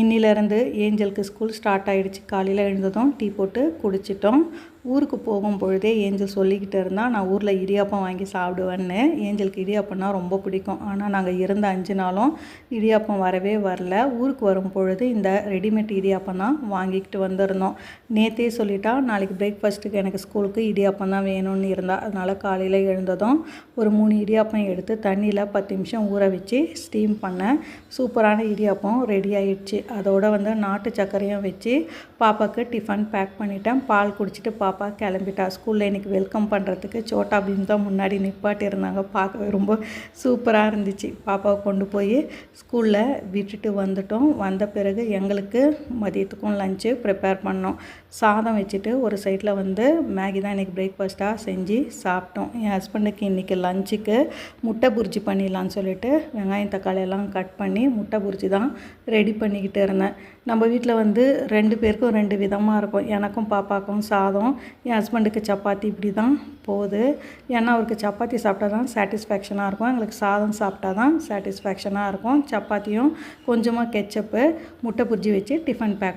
இன்னிலேருந்து ஏஞ்சலுக்கு school start ஆகிடுச்சு காலையில் எழுந்ததும் டீ போட்டு குடிச்சிட்டோம். ஊருக்கு போகும் பொழுதே ஏஞ்சல் சொல்லிக்கிட்டு இருந்தால் நான் ஊரில் இடியாப்பம் வாங்கி சாப்பிடுவேன்னு. ஏஞ்சலுக்கு இடியாப்பம்னா ரொம்ப பிடிக்கும். ஆனால் நாங்கள் இருந்த அஞ்சு நாளும் இடியாப்பம் வரவே வரல. ஊருக்கு வரும் பொழுது இந்த ரெடிமேட் இடியாப்பம் தான் வாங்கிக்கிட்டு வந்திருந்தோம். நேற்றே சொல்லிட்டா நாளைக்கு பிரேக்ஃபாஸ்ட்டுக்கு எனக்கு ஸ்கூலுக்கு இடியாப்பம் தான் வேணும்னு இருந்தா. அதனால் காலையில் எழுந்ததும் ஒரு மூணு இடியாப்பம் எடுத்து தண்ணியில் பத்து நிமிஷம் ஊற வச்சு ஸ்டீம் பண்ணேன் சூப்பரான இடியாப்பம் ரெடி ஆயிடுச்சு. அதோட வந்து நாட்டு சர்க்கரையும் வச்சு பாப்பாவுக்கு டிஃபன் பேக் பண்ணிட்டேன். பால் குடிச்சிட்டு பாப்பா கிளம்பிட்டா. ஸ்கூலில் இன்றைக்கி வெல்கம் பண்ணுறதுக்கு சோட்டா பீம் தான் முன்னாடி நிப்பாட்டியிருந்தாங்க பார்க்கவே ரொம்ப சூப்பராக இருந்துச்சு. பாப்பாவை கொண்டு போய் ஸ்கூலில் விட்டுட்டு வந்துட்டோம். வந்த பிறகு எங்களுக்கு மதியத்துக்கும் லஞ்சு ப்ரிப்பேர் பண்ணோம். சாதம் வச்சுட்டு ஒரு சைடில் வந்து மேகி தான் இன்றைக்கி பிரேக்ஃபாஸ்ட்டாக செஞ்சு சாப்பிட்டோம். என் ஹஸ்பண்டுக்கு இன்றைக்கி லஞ்சுக்கு முட்டை புரிஜி பண்ணிடலான்னு சொல்லிட்டு வெங்காயம் தக்காளி எல்லாம் கட் பண்ணி முட்டை புரிஜி தான் ரெடி பண்ணிக்கிட்டு இருந்தேன். நம்ம வீட்டில் வந்து ரெண்டு பேருக்கும் ரெண்டு விதமாக இருக்கும். எனக்கும் பாப்பாக்கும் சாதம் என் ஹஸ்பண்டுக்கு சப்பாத்தி இப்படி தான் போகுது. ஏன்னா அவருக்கு சப்பாத்தி சாப்பிட்டா தான் சாட்டிஸ்ஃபேக்ஷனாக இருக்கும். எங்களுக்கு சாதம் சாப்பிட்டா தான் சாட்டிஸ்ஃபேக்ஷனாக இருக்கும். சப்பாத்தியும் கொஞ்சமாக கெச்சப்பு முட்டை புரிஜி வச்சு டிஃபன் பேக்